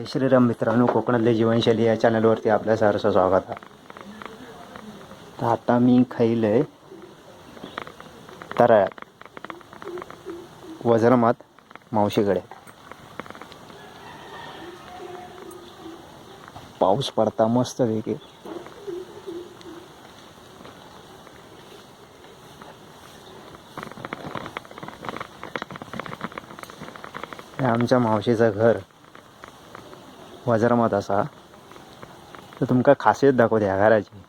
जय श्रीराम मित्रांनो कोकणातली जीवनशैली या चॅनलवरती आपल्या सहर्ष स्वागत आहे. तर आता मी खाईल आहे तराळ्यात वज्रमात मावशीकडे. पाऊस पडता मस्त वेगळे हे आमच्या मावशीचं घर. वज्रमात असा. तर तुमका खासियत दाखवते ह्या घराची.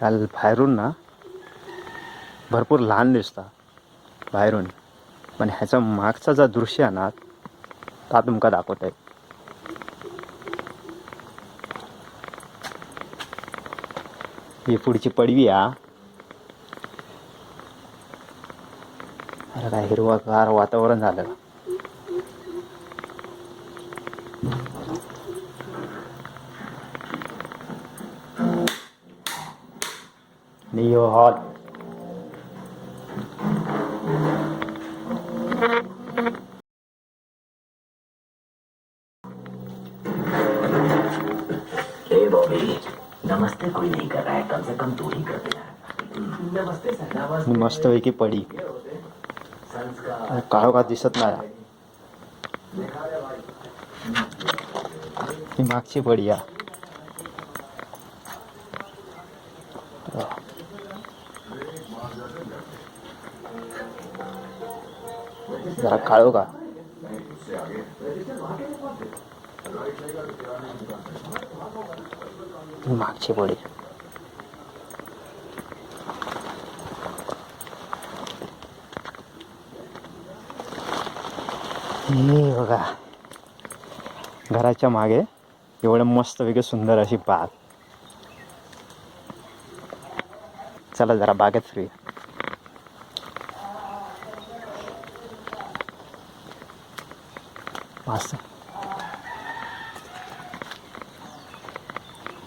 काल बाहेरून ना भरपूर लहान दिसता बाहेरून. पण ह्याचा मागचा जो दृश्य आहे ना ता तुमका दाखवत ही पुढची पडवी हा. अरे काय हिरवागार वातावरण झालं. नियो हॉल ए बॉबी नमस्ते कोई नहीं कर रहा है कम से कम तू ही कर नमस्ते सर नमस्ते मस्तपैकी पडी। संस्कार काळोखा दिसत नाही. मागची पडी या. जरा काळो का? मागचे मागची हे बघा घराच्या मागे एवढं मस्त सुंदर अशी बाग. चला जरा बागेत फिरूया. मस्त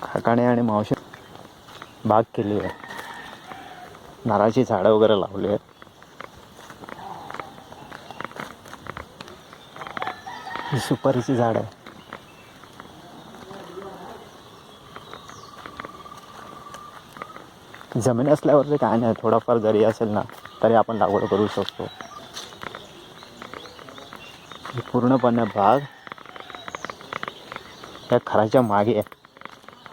काकाने आणि मावशी बाग केली आहे. नारळाची झाडं वगैरे लावली आहेत. ही सुपारीची झाड आहे. जमीन असल्यावरती काय नाही थोडाफार जरी असेल ना तरी आपण लागवड करू शकतो. पूर्णपणे बाग या खराच्या मागे आहे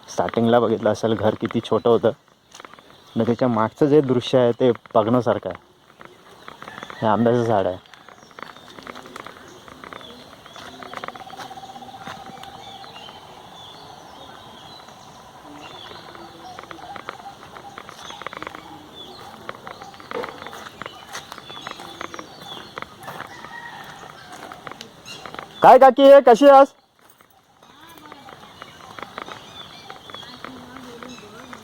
स्टार्टिंगला बघितलं असेल घर किती छोटं होतं. आणि त्याच्या मागचं जे दृश्य आहे ते बघण्यासारखं आहे. हे आंब्याचं झाड आहे. काय काकी आहे कशी आस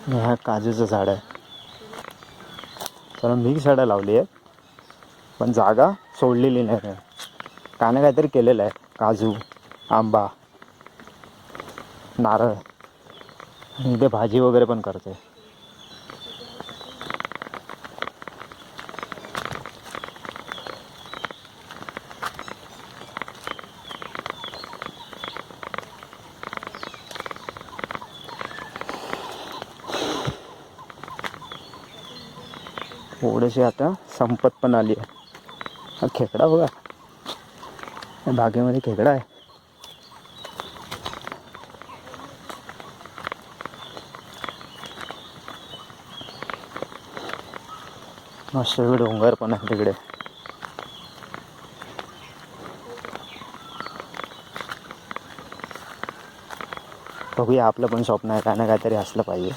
ह्या काजूचं झाड आहे. तर मिक्स झाडं लावली आहेत. पण जागा सोडलेली नाही आहे. ना काहीतरी केलेलं आहे. काजू आंबा नारळ. आणि इथे भाजी वगैरे पण करते. थोडेसे आता संपत पण आली आहे. खेकडा बघा. बागेमध्ये खेकडा आहे. मस्त डोंगर पण आहे तिकडे. बघूया आपलं पण स्वप्न आहे काय ना काहीतरी असलं पाहिजे.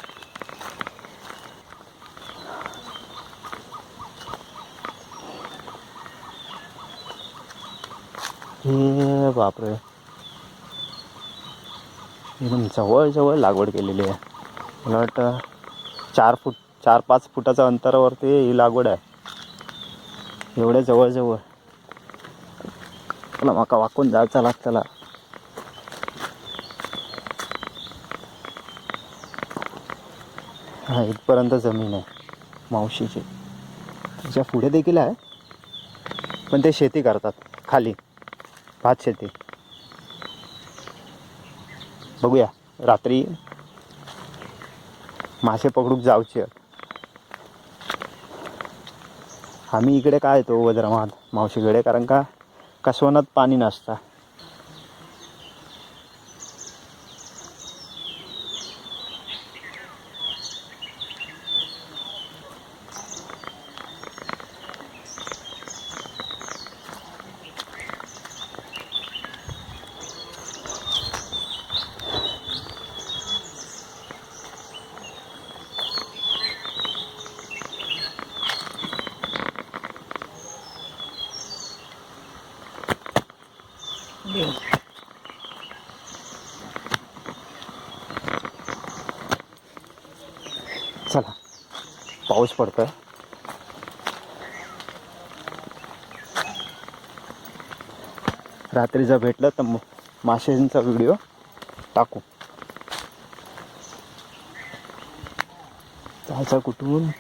हे बापरे. एकदम जवळ लागवड केलेली आहे. मला वाटतं चार फूट चार पाच फुटाच्या अंतरावरती ही लागवड आहे. एवढ्या जवळजवळ मला माका वाकून जायचा लागताला. हा इथपर्यंत जमीन आहे मावशीची. त्याच्या पुढे देखील आहे पण ते शेती करतात खाली. भात शेती. बघूया रात्री मासे पकडूक जावचे आम्ही इकडे काय येतो वज्रमात? मावशीकडे कारण का कसवनात पाणी नसता चला. पाऊस पडतोय. रात्री जर भेटलं तर मग माशांचा व्हिडिओ टाकू. जायचं कुठून?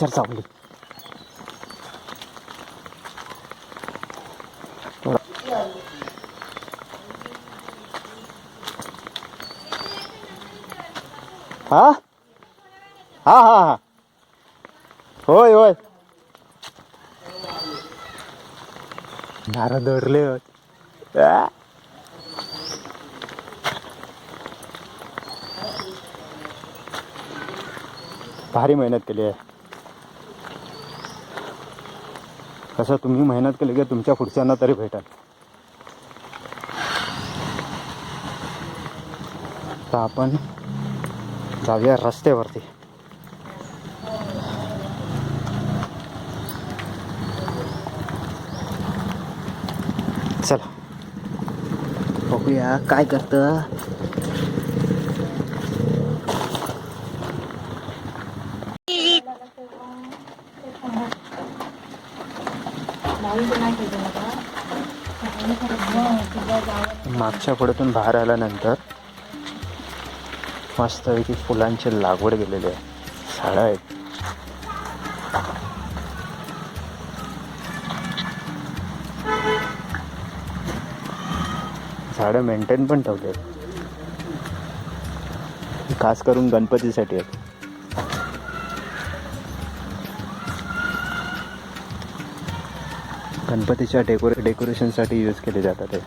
पिक्चर चावली हा? हा हा हा. होय होय. नारळ धरले होत. भारी मेहनत केली आहे. कसं तुम्ही मेहनत केली की तुमच्या पुढच्यांना तरी भेटेल. तर आपण जाऊया रस्त्यावरती. चला. बघूया काय करतं. मागच्या पुढ्यातून बाहेर आल्यानंतर मस्तपैकी फुलांची लागवड केलेली आहे. झाडं आहेत. झाडं मेंटेन पण ठेवले आहेत खास करून गणपतीसाठी आहेत. गणपतीच्या डेकोरे डेकोरेशनसाठी यूज केले जातात हे.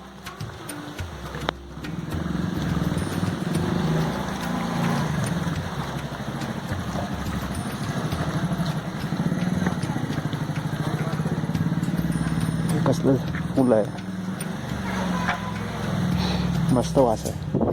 कसलं फुल आहे. मस्त वास आहे.